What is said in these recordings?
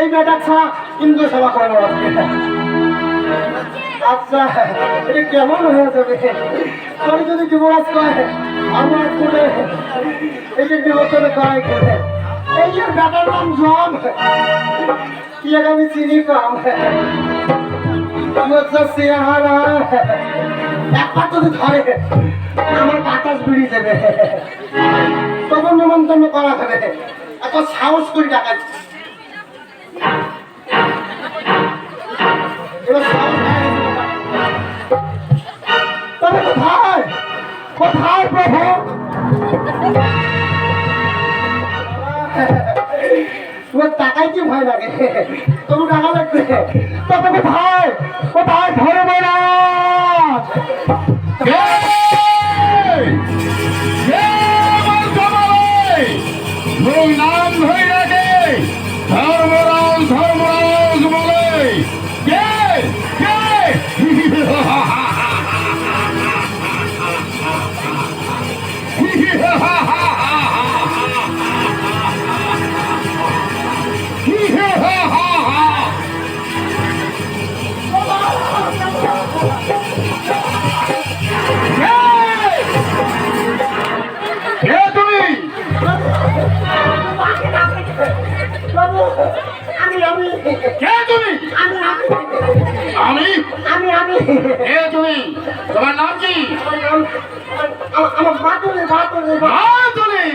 এই মেয়েটা ছাড়া ইন্দ্র সেবা করে আচ্ছা এটা কেমন হয়ে যাবে? তোর যদি যুবরাজ কয়, আমার করে এই যে নিমন্ত্রণ করাই করে। এই যে নাম জম কি এক আমি চিনি কম? আমার যা চেহারা। একবার যদি ধরে, আমার বাতাস বেরিয়ে দেবে তখন নিমন্ত্রণ করা হবে। এত সাহস করে টাকা ভয় লাগে। তবু টাকা লাগবে। তত কোথায়? কোথায়? ধরে নাম ধরে আমার- আমার বাতুলে বাতুলে মাধুরী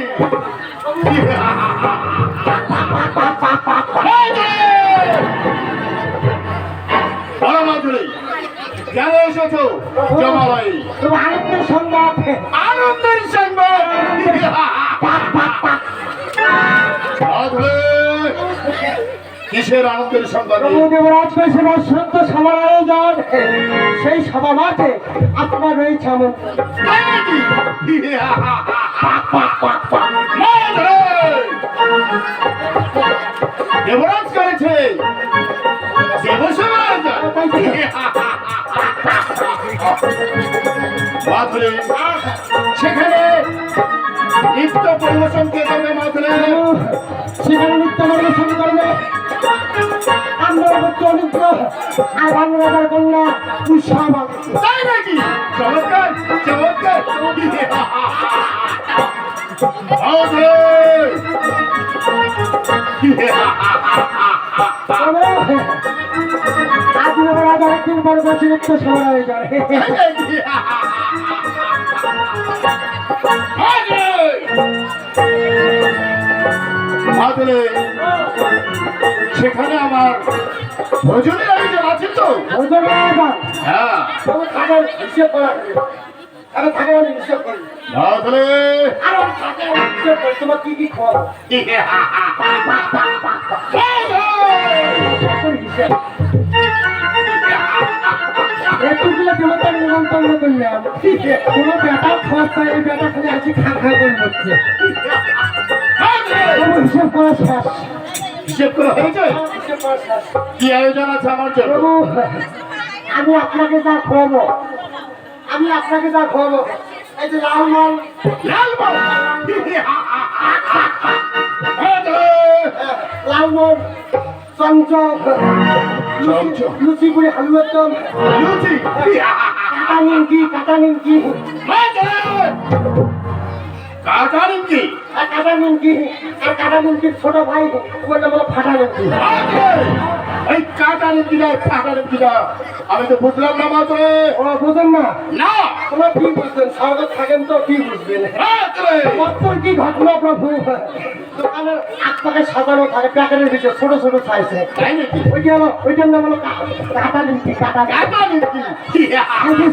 বলো মাধুরী কেন এসেছ? তোমার আরেকটা সংবাদ। আনন্দের সংবাদ! কিসের আনন্দের সংবাদ? দেবরাজ বসন্ত সভার আয়োজন। সেই সভা মাঠে আপনার রয়েছে আমন দেবরাজ করেছে। দেবসেবরাজ মাধুরী সেখানে নিত্য পরিবেশন কে করবে মাধুরী? সেখানে নৃত্য পরিবেশন করবে। অনিত্য আর বাংলাদার কন্যা উৎসাহ তাই নাকি চমৎকার চমৎকার আজ দেবরাজ আরেকদিন বড় বছর নৃত্য সভা আয়োজন মাধুরী সেখানে আমার ভোজনের আয়োজন আছে তো? হ্যাঁ। থাকার হিসেব করা। আরে থাকার হিসেব করি। মাধুরী আরে থাকার হিসেব করি তোমার কি কি খাওয়াবো এতগুলো দেবতার নিমন্ত্রণ করলাম। কোনো বেটা খরচা এই বেটা খালি আছে খা খা করে হচ্ছে হিসেব করা শেষ। হিসেব করে হয়েছে? করা কি আয়োজন আছে আমার জন্য? আমি আপনাকে যা খাওয়াবো আমি আপনাকে যা খাওয়াবো এই যে লাল মাল। লাল বল লাল মাল চমচম। লুচি পুরি হালুয়ার দম লুচি? কাটা নিমকি কাটা নিমকি। কাকা নিমকি? আর কাদা নিমকি আর কাদা নিমকির ছোট ভাই ওর নাম ফাটা নিমকি এই কাটা নিমকিটা কাটা নিমকিটা আমি তো বুঝলাম না মাত্র। ও বুঝেন না। না। তোমার কি বুঝবেন? স্বর্গ থাকেন তো কি বুঝবেন? কখন কি ঘটনা প্রভু দোকানের আত্মাকে সাজানো থাকে প্যাকেটের ভিতরে ছোট ছোট সাইজে তাই নাকি? ওইটা হলো ওইটার নাম হলো কা- কাটা নিমকি কাটা কাটা নিমকি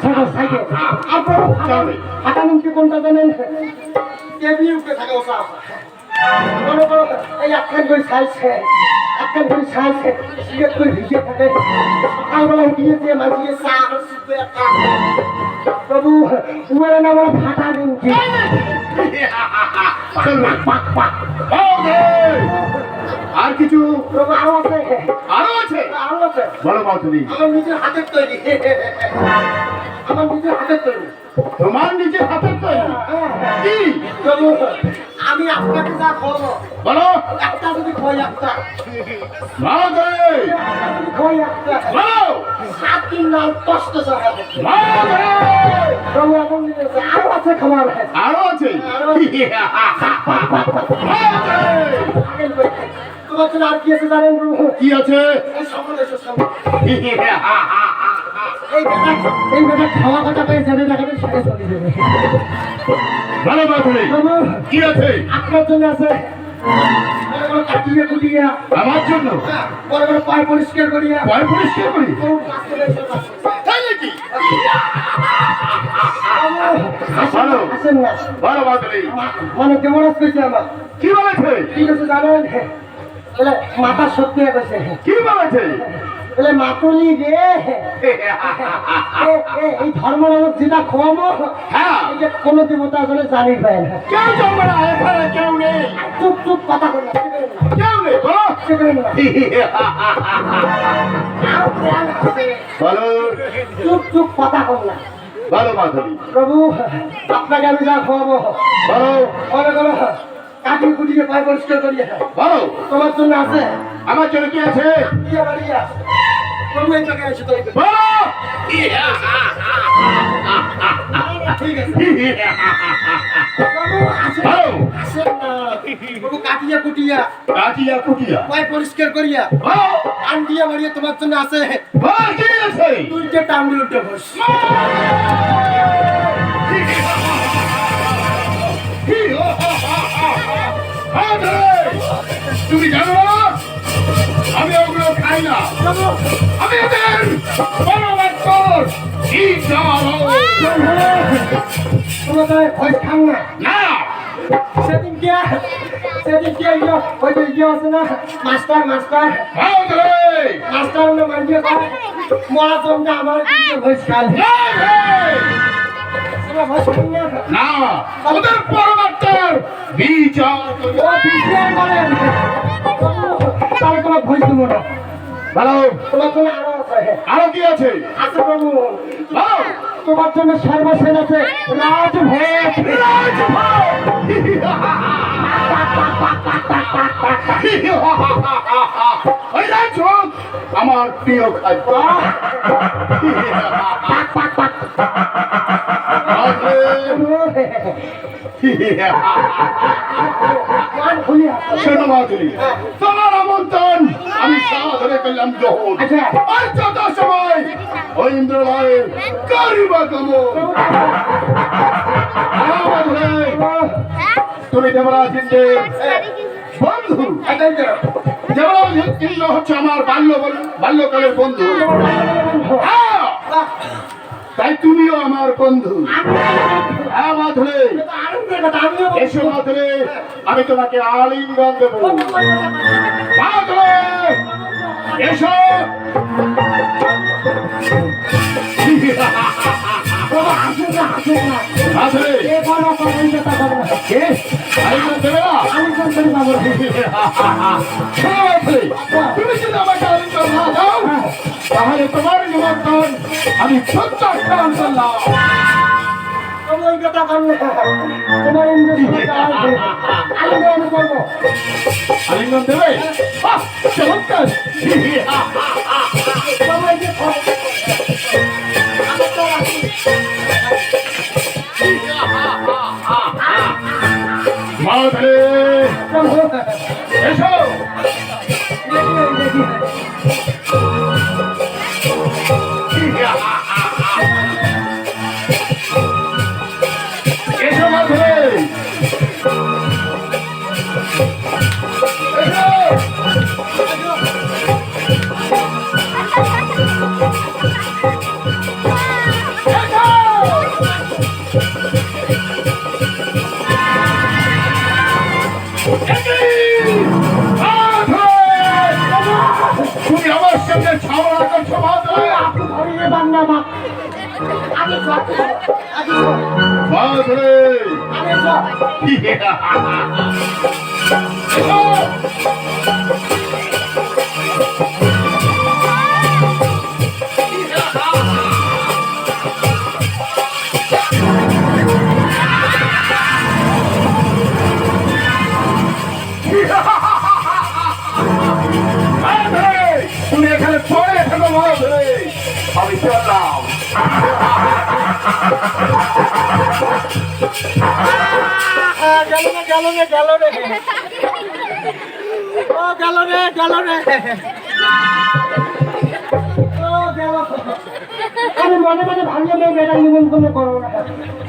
ছোট সাইজে আপনার কাটা নিমকি কোনটা জানেন? উপরে থাকে ওসা মনে করো এই একখান করে সাইজ একখান করে সাইজ সিগারেট করে ভিজে থাকে। সকালবেলা উঠিয়ে দিয়ে মাঝিয়ে চা আর প্রভু উমের নাম ফাটা কিছু? আরও আছে। আরও আছে? আরও আছে। বলো মাধুরী আমার নিজের হাতের তৈরি। আমার নিজের হাতের তৈরি। তোমার নিজের হাতের তৈরি? কি? প্রভু আমি আপনাকে যা খাব বলো। একটা যদি খোয়াই একটা। একটা যদি খোয়াই একটা। বলো। সাত দিন নাল কষ্ট সহায় মাধুরী প্রভু এমন আরও আছে খাবার। আরও আছে। আগের বই। তোমার জন্য আর কি আছে জানেন প্রভু কি আছে? সকল। এই বেটা এই বেটা খাওয়া কথা পেয়ে যাবে চলে যাবে। কি আছে? আপনার জন্য আছে কুটিয়া আমার জন্য? বড় বড় পায়ে পরিষ্কার করিয়া। ভয় পরিষ্কার করি? প্রভু কাজ করে এসে কাজ করে। তাই নাকি? প্রভু, আসেন না মানে কেমন আসছে আমার? কি বলেছে? ঠিক আছে জানেন? মাথা সত্যি গেছে। কি বলেছে? বলে মাতুলি রে। এই ধর্মনামক যেটা খোয়াবো হ্যাঁ। এই যে কোনো দেবতা আসলে জানি পায় না। কেউ জন্মে না এখানে কেউ নেই। চুপ চুপ কথা বল কেউ নেই বলো আছে। বলো। চুপ চুপ কথা বল না। বলো মাধুরী প্রভু আপনাকে আমি যা খাওয়াবো। বলো। মনে করো কাটি কুটিয়ে পায়ে পরিষ্কার করিয়ে। বলো। তোমার জন্য আছে। আমার জন্য কি আছে? দিয়ে বাড়িয়া প্রভু এই জায়গায় এসে তৈরি। ঠিক আছে কাটিয়া কুটিয়া কাটিয়া পায়ে পরিষ্কার করিয়া দিয়া বাড়িয়ে তোমার জন্য আছে বলো কি আছে দুইটা টান দিয়ে উঠে বস তুমি জানো আমি ওগুলো খাই না আমি বড় ডাক্তার কি ভয় খান না না সেদিন কে সেদিন কে ইয়ে ওই যে ইয়ে আছে না মাস্টার মাস্টার মাধুরী মাস্টার না মান্ডিয়ে মরা জমটা আমার দিকে ভয় খান মাধুরী তোমরা ভয় খান না না ওদের বড় ডাক্তার বিচার ও বিজ্ঞান বলেন তাহলে তোমার ভয় দেবো না ভালো। তোমার জন্য আরও আছে। আরও কি আছে? আছে প্রভু ভালো। তোমার জন্য সর্বসেন আছে রাজভোগ। ওই রাজু আমার প্রিয় খাদ্য। শোনো মাধুরী তোমার আমন্ত্রণ আমি সাধনে করলাম যখন। আচ্ছা। আর যত সময় ওই ইন্দ্রলয়ের কারিবা কামো। তুমি দেবরাজ ইন্দ্রের বন্ধু। দেবরাজ ইন্দ্র হচ্ছে আমার বাল্য বাল্যকালের বন্ধু। হ্যাঁ, তাই তুমিও আমার বন্ধু। হ্যাঁ মাধুরী। এসো মাধুরী। আমি তোমাকে আলিঙ্গন দেবো। মাধুরী। এসো। আলিঙ্গন তাহলে তোমার নিমন্ত্রণ আমি প্রত্যাখ্যান করলাম ওই কথা বল না তোমার ইন্দ্র আমি আমি করব আলিঙ্গন দেবে বাহ, চমৎকার বাবা এই যে আমি আগে গেল রে গেল রে গেল রে ও গেল রে গেল রে আমি মনে মনে ভাবলাম এই বেটা নিমন্ত্রণ করব না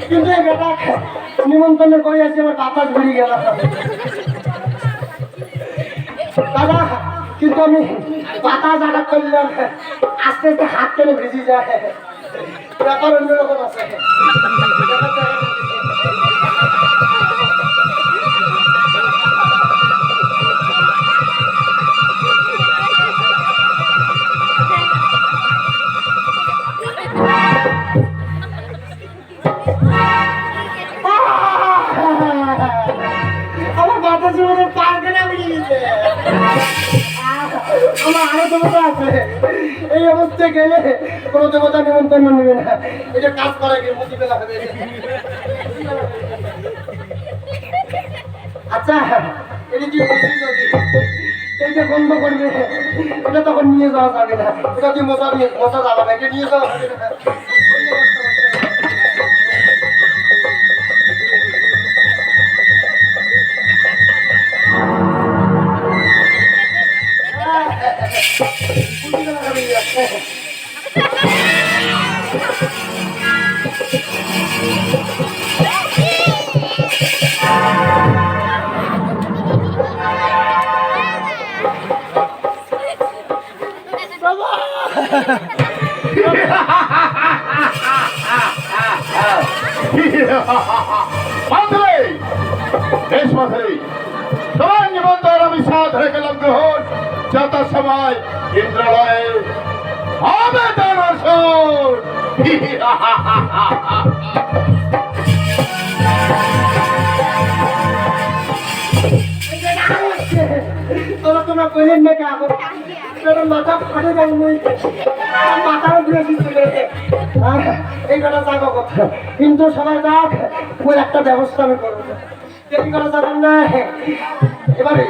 কিন্তু এই বেটা নিমন্ত্রণ করে আছে আমার বাতাস বেরিয়ে গেল দাদা কিন্তু আমি বাতাস আটা করলাম আস্তে আস্তে হাত টেনে ভিজে যায় ব্যাপার অন্যরকম আছে এই অবস্থায় গেলে কোনো দেবতা নিমন্ত্রণ নেবে না। এটা এটা কি এইটা বন্ধ করবে এটা তখন নিয়ে যাওয়া যাবে না। এটা দিয়ে মশা নিয়ে মশা না এটা নিয়ে যাওয়া যাবে না। বেশ মাথলে সবাই নিমন্ত্রণ আমি সাথ হয়ে গেলাম গ্রহণ আমার তোর মাথা ঘুরে এই যাব কথা। কিন্তু সবাই যাক ওই একটা ব্যবস্থা আমি করব। দেরি করা যাবেন না? এবারে